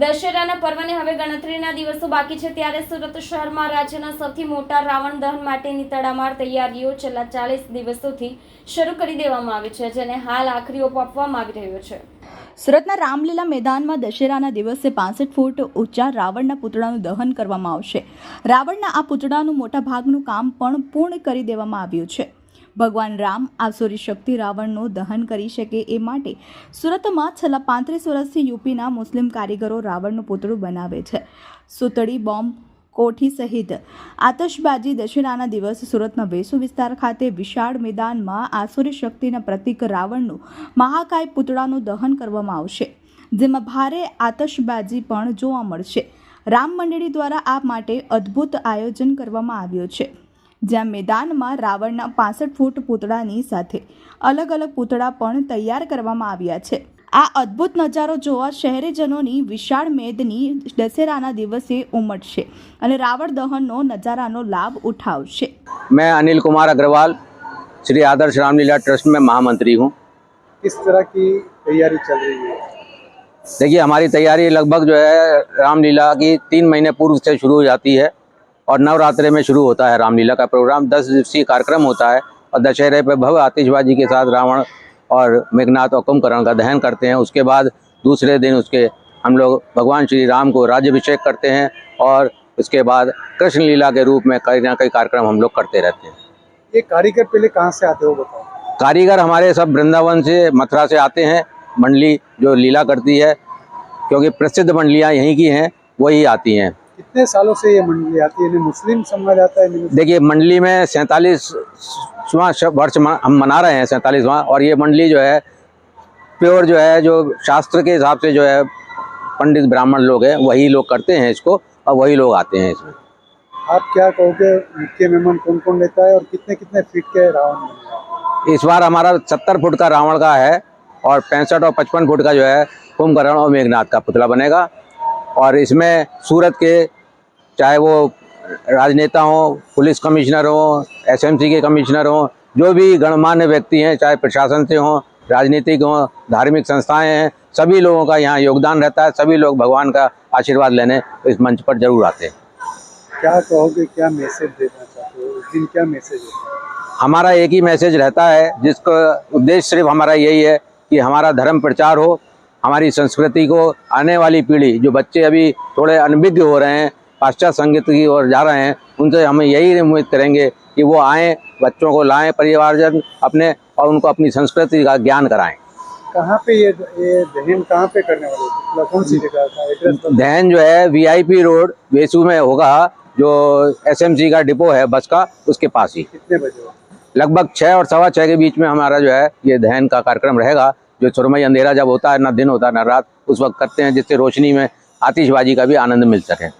દશેરાના પર્વને હવે ગણતરીના દિવસો બાકી છે ત્યારે સુરત શહેરમાં રાજ્યના સૌથી મોટા રાવણ દહન માટેની તડામાર તૈયારીઓ છેલ્લા ચાલીસ દિવસોથી શરૂ કરી દેવામાં આવી છે, જેને હાલ આખરી ઓપ આપવામાં આવી રહ્યો છે. સુરતના રામલીલા મેદાનમાં દશેરાના દિવસે પાસઠ ફૂટ ઊંચા રાવણના પૂતળાનું દહન કરવામાં આવશે. રાવણના આ પૂતળાનું મોટા ભાગનું કામ પણ પૂર્ણ કરી દેવામાં આવ્યું છે. ભગવાન રામ આસુરી શક્તિ રાવણનું દહન કરી શકે એ માટે સુરતમાં છેલ્લા પાંત્રીસ વર્ષથી યુપીના મુસ્લિમ કારીગરો રાવણનું પૂતળું બનાવે છે. સુતળી બોમ્બ કોઠી સહિત આતશબાજી દશેરાના દિવસ સુરતના વેસુ વિસ્તાર ખાતે વિશાળ મેદાનમાં આસુરી શક્તિના પ્રતીક રાવણનું મહાકાય પૂતળાનું દહન કરવામાં આવશે, જેમાં ભારે આતશબાજી પણ જોવા મળશે. રામ મંડળી દ્વારા આ માટે અદ્ભુત આયોજન કરવામાં આવ્યું છે. જ્યાં મેદાનમાં રાવણના પાસઠ ફૂટ પૂતળાની સાથે અલગ અલગ પૂતળા પણ તૈયાર કરવામાં આવ્યા છે આ અદ્ભુત નજારો જોવા શહેરીજનોની વિશાળ મેદની દશેરાના દિવસે ઉમટશે અને રાવણ દહનનો નજારાનો લાભ ઉઠાવશે मैं अनिल कुमार अग्रवाल श्री आदर्श रामलीला ट्रस्ट में महामंत्री हूँ किस तरह की तैयारी चल रही है देखिए हमारी तैयारी लगभग जो है रामलीला की तीन महीने पूर्व से शुरू हो जाती है और नवरात्रे में शुरू होता है रामलीला का प्रोग्राम। दस दिवसीय कार्यक्रम होता है और दशहरे पर भव्य आतिशबाजी के साथ रावण और मेघनाथ और कुंभकर्ण का दहन करते हैं। उसके बाद दूसरे दिन उसके हम लोग भगवान श्री राम को राज्यभिषेक करते हैं और उसके बाद कृष्ण लीला के रूप में कई ना कई कार्यक्रम हम लोग करते रहते हैं। ये कारीगर पहले कहाँ से आते हो बताओ? कारीगर हमारे सब वृंदावन से मथुरा से आते हैं। मंडली जो लीला करती है क्योंकि प्रसिद्ध मंडलियाँ यहीं की हैं वही आती हैं। कितने सालों से ये मंडली आती है? मुस्लिम समाज आता है देखिए मंडली में सैंतालीसवां वर्ष हम मना रहे हैं सैंतालीसवां और ये मंडली जो है प्योर जो है जो शास्त्र के हिसाब से जो है पंडित ब्राह्मण लोग हैं वही लोग करते हैं इसको और वही लोग आते हैं इसमें। आप क्या कहोगे मुख्य मेहमान कौन कौन लेता है और कितने कितने फीट के रावण इस बार हमारा सत्तर फुट का रावण का है और पैंसठ और पचपन फुट का जो है कुंभकर्ण और मेघनाथ का पुतला बनेगा। और इसमें सूरत के चाहे वो राजनेता हों पुलिस कमिश्नर हों एसएमसी के कमिश्नर हों जो भी गणमान्य व्यक्ति हैं चाहे प्रशासन से हों राजनीतिक हों धार्मिक संस्थाएँ हैं सभी लोगों का यहाँ योगदान रहता है सभी लोग भगवान का आशीर्वाद लेने इस मंच पर ज़रूर आते हैं। क्या कहोगे क्या मैसेज देना चाहते हो? उस दिन क्या मैसेज है? हमारा एक ही मैसेज रहता है जिसका उद्देश्य सिर्फ़ हमारा यही है कि हमारा धर्म प्रचार हो हमारी संस्कृति को आने वाली पीढ़ी जो बच्चे अभी थोड़े अनभिज्ञ हो रहे हैं पाश्चात्य संगीत की ओर जा रहे हैं उनसे हम यही उम्मीद करेंगे कि वो आएँ बच्चों को लाएँ परिवारजन अपने और उनको अपनी संस्कृति का ज्ञान कराएँ। कहाँ पे ये ये दहन कहाँ पे करने वाले? मतलब कौन सी जगह दहन जो है वीआईपी रोड वेसू में होगा जो एसएमसी का डिपो है बस का उसके पास ही। कितने बजे लगभग छः और सवा छः के बीच में हमारा जो है ये दहन का कार्यक्रम रहेगा जो सुरमई अंधेरा जब होता है ना दिन होता है ना रात उस वक्त करते हैं जिससे रोशनी में आतिशबाजी का भी आनंद मिल सके।